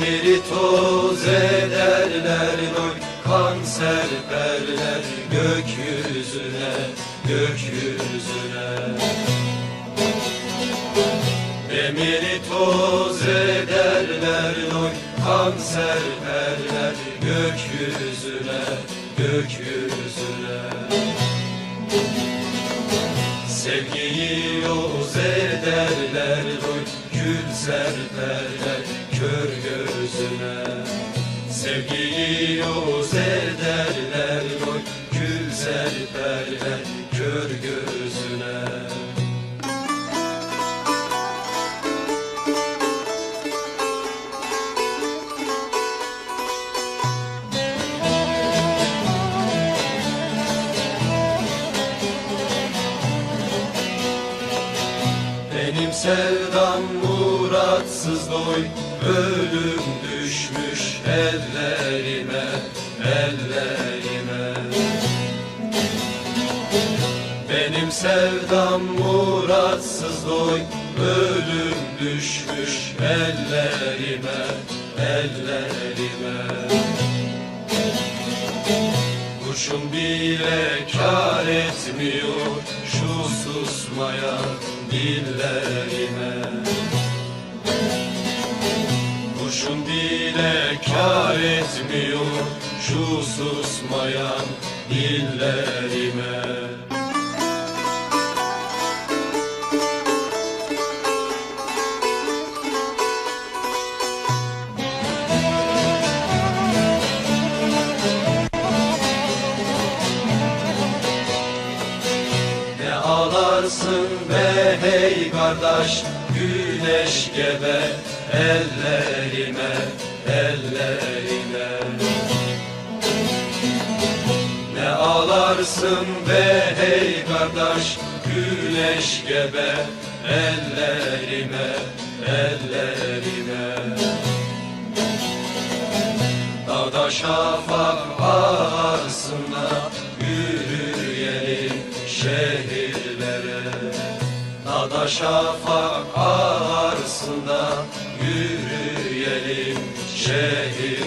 Emiri toz ederler oy Kanser perler gökyüzüne Gökyüzüne. Emiri toz ederler oy Kanser perler gökyüzüne Gökyüzüne. Sevgiyi yoz ederler oy Kül serperler kör gözüne Sevgiyi yoz ederler Kül serperler kör gözüne Benim sevdam muratsız doy. Ölüm düşmüş ellerime Ellerime. Benim sevdam muratsız doy. Ölüm düşmüş ellerime Ellerime Kurşun bile kar etmiyor şu susmayan dillerime Kurşun bile kar etmiyor şu susmayan dillerime ağlarsın be hey kardeş Güneş gebe ellerime Ellerime. Ne ağlarsın be hey kardeş Güneş gebe ellerime Ellerime. Dağda şafak ağarsında yürüyelim Dağda şafak ağarsında yürüyelim şehirlere